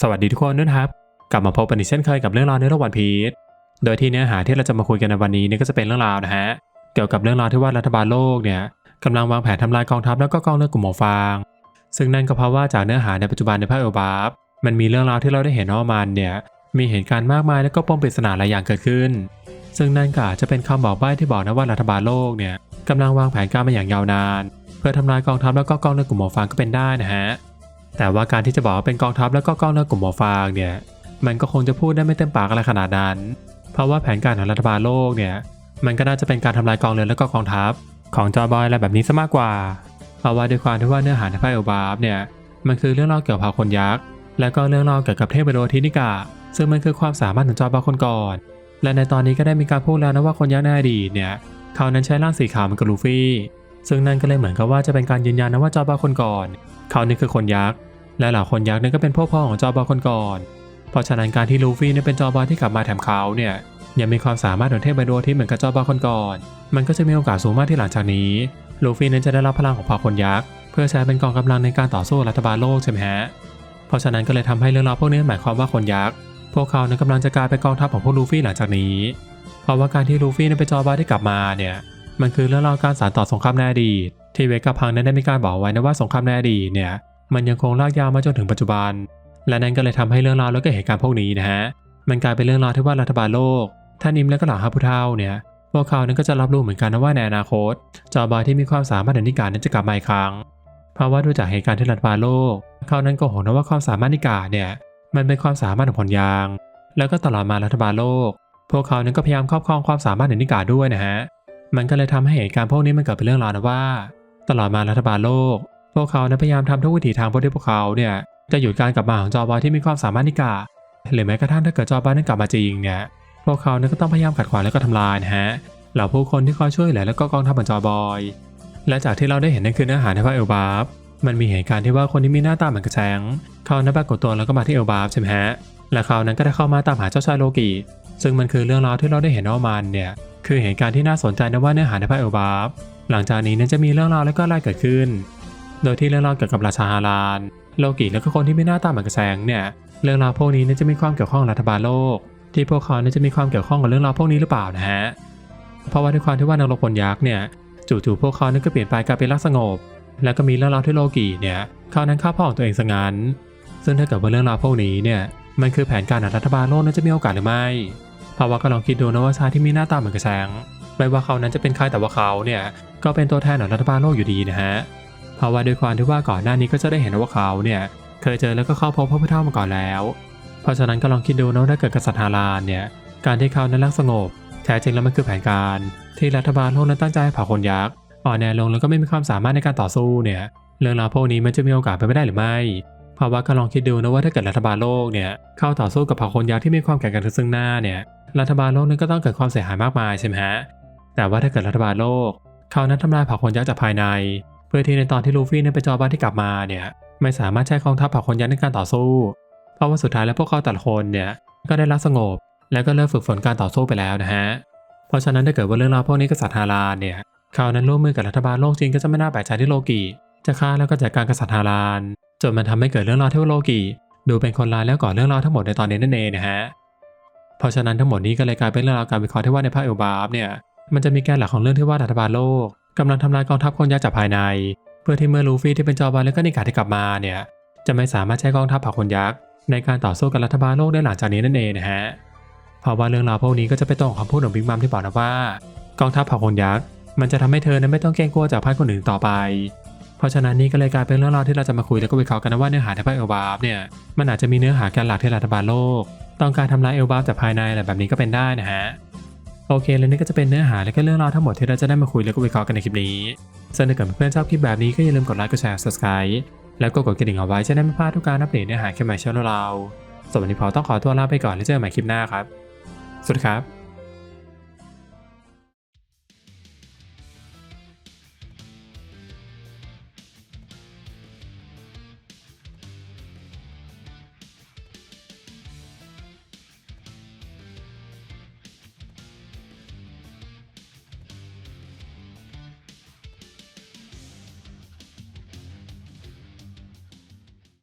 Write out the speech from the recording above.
สวัสดีทุกคนด้วยนะครับ กลับมาพบกันอีกเช่นเคยกับเรื่องราวในโลกวันพีชโดยที่เนื้อหาที่เราจะมาคุยกันในวันนี้นี่ก็จะเป็นเรื่องราวนะฮะเกี่ยวกับเรื่องราวที่ว่ารัฐบาลโลกเนี่ยกำลังวางแผนทำลายกองทัพแล้วก็กองเลือดกลุ่มหมอฟาง ซึ่งนั่นก็เพราะว่าจากเนื้อหาในปัจจุบันในภาคเอลบาฟมันมีเรื่องราวที่เราได้เห็นว่ามันเนี่ยมีเหตุการณ์มากมายแล้วก็ปมปริศนาหลายอย่างเกิดขึ้น ซึ่งนั่นก็อาจจะเป็นคำบอกใบ้ที่บอกนะว่ารัฐบาลโลกเนี่ยกำลังวางแผนการมาอย่างยาวนาน เพื่อทำลายกองทัพแล้วก็กองเลือดกลุ่มหมอฟางก็เป็นได้นะฮะ แต่ว่าการที่จะบอกว่าเป็นกองทัพแล้วก็กองเลือกลุ่มหมอฟางเนี่ยมันก็คงจะพูดได้ไม่เต็มปากอะไรขนาดนั้น เพราะว่าแผนการของรัฐบาลโลกเนี่ยมันก็น่าจะเป็นการทำลายกองเรือแล้วก็กองทัพของจอบอยอะไรแบบนี้ซะมากกว่า เพราะว่าด้วยความที่ว่าเนื้อหาในไพ่โอบาฟเนี่ยมันคือเรื่องเล่าเกี่ยวกับคนยักษ์และก็เรื่องเล่าเกี่ยวกับเทพโดทินิกา ซึ่งมันคือความสามารถของจอบอยคนก่อน และในตอนนี้ก็ได้มีการพูดแล้วนะว่าคนยักษ์ในอดีตเนี่ยเขานั้นใช้ร่างสีขาวเหมือนกับลูฟี่ ซึ่งนั่นก็เลยเหมือนกับว่าจะเป็นการยืนยันนะว่าจอบอยคนก่อน เขานี่คือคนยักษ์ และเหล่าคนยักษ์นี่ก็เป็นพวกพ่อของจอบอคนก่อน เพราะฉะนั้นการที่ลูฟี่นี่ยเป็นจอบอที่กลับมาแถมเขาเนี่ยยังมีความสามารถของเทพไบโดที่เหมือนกับจอบอคนก่อน มันก็จะมีโอกาสสูงมากที่หลังจากนี้ลูฟี่นั้นจะได้รับพลังของเผ่าคนยักษ์เพื่อใช้เป็นกองกำลังในการต่อสู้รัฐบาลโลกใช่ไหมฮะเพราะฉะนั้นก็เลยทำให้เรื่องราวพวกนี้หมายความว่าคนยักษ์พวกเขานั้นกำลังจะกลายเป็นกองทัพของพวกลูฟี่หลังจากนี้ เพราะว่าการที่ลูฟี่นั้นเป็นจอบอที่กลับมาเนี่ยมันคือเรื่องราวการสานต่อสงครามในอดีตที่เวกับพังนั้นได้มีการบอกไว้นะว่าสงครามในอดีตเนี่ย มันยังคงลากยาวมาจนถึงปัจจุบัน และนั่นก็เลยทำให้เรื่องราวแล้วก็เหตุการณ์พวกนี้นะฮะ มันกลายเป็นเรื่องราวที่ว่ารัฐบาลโลก ท่านอิมและก็เหล่าฮาผู้เทาเนี่ย พวกเขานั้นก็จะรับรู้เหมือนกันนะว่าในอนาคต จอบอยที่มีความสามารถในนิการนั้นจะกลับมาอีกครั้ง เพราะว่าดูจากเหตุการณ์ที่รัฐบาลโลก เขานั้นก็โหนะว่าความสามารถนิกาเนี่ย มันเป็นความสามารถของผลยาง แล้วก็ตลอดมารัฐบาลโลก พวกเขานั้นก็พยายามครอบครองความสามารถในนิกาด้วยนะฮะ มันก็เลยทำให้เหตุการณ์พวกนี้มันเกิดเป็นเรื่องราวนะว่า ตลอดมารัฐบาลโลก พวกเขาพยายามทำทุกวิถีทางเพื่อที่พวกเขาเนี่ยจะหยุดการกลับมาของจอบอยที่มีความสามารถนิกาหรือแม้กระทั่งถ้าเกิดจอบอยนั้นกลับมาจริงเนี่ยพวกเขาเนั้นก็ต้องพยายามขัดขวางและก็ทำลายนะฮะเหล่าผู้คนที่คอยช่วยเหลือและก็กองทัพของจอบอยและจากที่เราได้เห็นนั่นคือเนื้อหาในภาคเอลบาฟมันมีเหตุการณ์ที่ว่าคนที่มีหน้าตาเหมือนกระแชงเขานั้นปรากฏตัวแล้วก็มาที่เอลบาฟใช่ไหมฮะและเขานั้นก็ได้เข้ามาตามหาเจ้าชายโลกิซึ่งมันคือเรื่องราวที่เราได้เห็นว่ามันเนี่ยคือเหตุการณ์ที่น่าสนใจนะว่าเนื้อหาในภาคเอลบาฟหลังจากนี้นั้นจะมีเรื่องราวและก็ไล่เกิดขึ้น โดยที่เรื่องราวเกี่ยวกับราชาฮารานโลกิและก็คนที่ไมีหน้าตาเหมือนกระแสงเนี่ยเรื่องราวพวกนี้นจะมีความเกี่ยวข้องรัฐบาลโลก ที่พวกเขาจะมีความเกี่ยวข้องกับเรื่องราวพวกนี้หรือเปล่านะฮะเพราะว่าด้วยความที่ว่านางรพลยักษ์เนี่ยจู่ๆพวกเขานั้นก็เปลี่ยนไปกลายเป็นรักสงบ แล้วก็มีเรื่องราวที่โลกิเนี่ยเขานั้นฆ่าพ่อของตัวเองซะงั้นซึ่งถ้าเกิดว่าเรื่องราวพวกนี้เนี่ยมันคือแผนการของรัฐบาลโลกนั้นจะมีโอกาสหรือไม่เพราะว่าก็ลองคิดดูนะว่าชายที่มีหน้าตาเหมือนกระแสงไม่ว่าเขานั้นจะเป็นใครแต่ว่าเขาเนี่ยก็เป็นตัวแทนของรัฐบาลโลกอยู่ดีนะฮะ เพราะว่าด้วยความที่ว่าก่อนหน้านี้ก็จะได้เห็นว่าเขาเนี่ยเคยเจอแล้วก็เข้าพบพระพุทธเจ้ามาก่อนแล้ว เพราะฉะนั้นก็ลองคิดดูนะว่าถ้าเกิดกษัตริย์ฮารานเนี่ยการที่เขานั้นรักสงบแท้จริงแล้วมันคือแผนการ ที่รัฐบาลโลกนั้นตั้งใจให้เผ่าคนยักษ์อ่อนแอลงแล้วก็ไม่มีความสามารถในการต่อสู้เนี่ยเรื่องราวพวกนี้มันจะมีโอกาสไปนไม่ได้หรือไม่เพราะว่าก็ลองคิดดูนะว่าถ้าเกิดรัฐบาลโลกเนี่ยเข้าต่อสู้กับเผ่าคนยักษ์ที่มีความแข็งแกร่งซึ่งหน้าเนี่ยรัฐบาลโลกนั้นก็ต้องเกิดความเสียหายมากมายใช่ไหมฮะแต่ว่าถ้าเกิดรัฐบาลโลกเขานั้นทำลายเผ่าคนยักษ์จากภายใน เพื่อที่ในตอนที่ลูฟี่นั้นไปจอบ้านที่กลับมาเนี่ยไม่สามารถใช้กองทัพเผ่าคนยักษ์ในการต่อสู้ เพราะว่าสุดท้ายแล้วพวกเขาแต่ละคนเนี่ยก็ได้รับสงบ แล้วก็เลิกฝึกฝนการต่อสู้ไปแล้วนะฮะ เพราะฉะนั้นถ้าเกิดว่าเรื่องราวพวกนี้กษัตริย์ฮารานเนี่ยเขานั้นร่วมมือกับรัฐบาลโลกจริงก็จะไม่น่าแปลกใจที่โลกิจะฆ่าแล้วก็จัดการกษัตริย์ฮารานจนมันทำให้เกิดเรื่องราวที่ว่าโลกิดูเป็นคนร้ายแล้วก่อเรื่องราวทั้งหมดในตอนนี้นั่นเองนะฮะ เพราะฉะนั้นทั้งหมดนี้ก็เลยกลายเป็นเรื่องราวการวิเคราะห์ที่ว่าในภาคเอลบาฟเนี่ยมันจะมีแกนหลักของเรื่องที่ว่ารัฐบาลโลก กำลังทำลายกองทัพคนยักษ์จากภายใน เพื่อที่เมื่อลูฟี่ที่เป็นจอบอลแล้วก็นิกาที่กลับมาเนี่ยจะไม่สามารถใช้กองทัพเผ่าคนยักษ์ในการต่อสู้กับรัฐบาลโลกได้หลังจากนี้นั่นเองนะฮะเพราะว่าเรื่องราวพวกนี้ก็จะไปตรงคำพูดของบิ๊กมัมที่บอกนะว่ากองทัพเผ่าคนยักษ์มันจะทำให้เธอนั้นไม่ต้องเกรงกลัวจากพ่ายคนอื่นต่อไป เพราะฉะนั้นนี่ก็เลยกลายเป็นเรื่องราวที่เราจะมาคุยแล้วก็วิเคราะห์กันนะว่าเนื้อหาในภาคเอลบาฟเนี่ยมันอาจจะมีเนื้อหาแกนหลักที่รัฐบาลโลก ต้องการทำลายเอลบาฟจากภายในอะไรแบบนี้ก็เป็นได้นะฮะ โอเคแล้วนี่ก็จะเป็นเนื้อหาและก็เรื่องราวทั้งหมดที่เราจะได้มาคุยแล้วก็วิเคราะห์กันในคลิปนี้ซึ่งถ้าเกิดเพื่อนชอบคลิปแบบนี้ก็อย่าลืมกดไลค์กดแชร์ subscribe แล้วก็กดกระดิ่งเอาไว้จะได้ไม่พลาดทุกการอัปเดตเนื้อหาคลิปใหม่ช่องเราสำหรับวันนี้พอต้องขอตัวลาไปก่อนแล้วเจอกันใหม่คลิปหน้าครับ สวัสดีครับ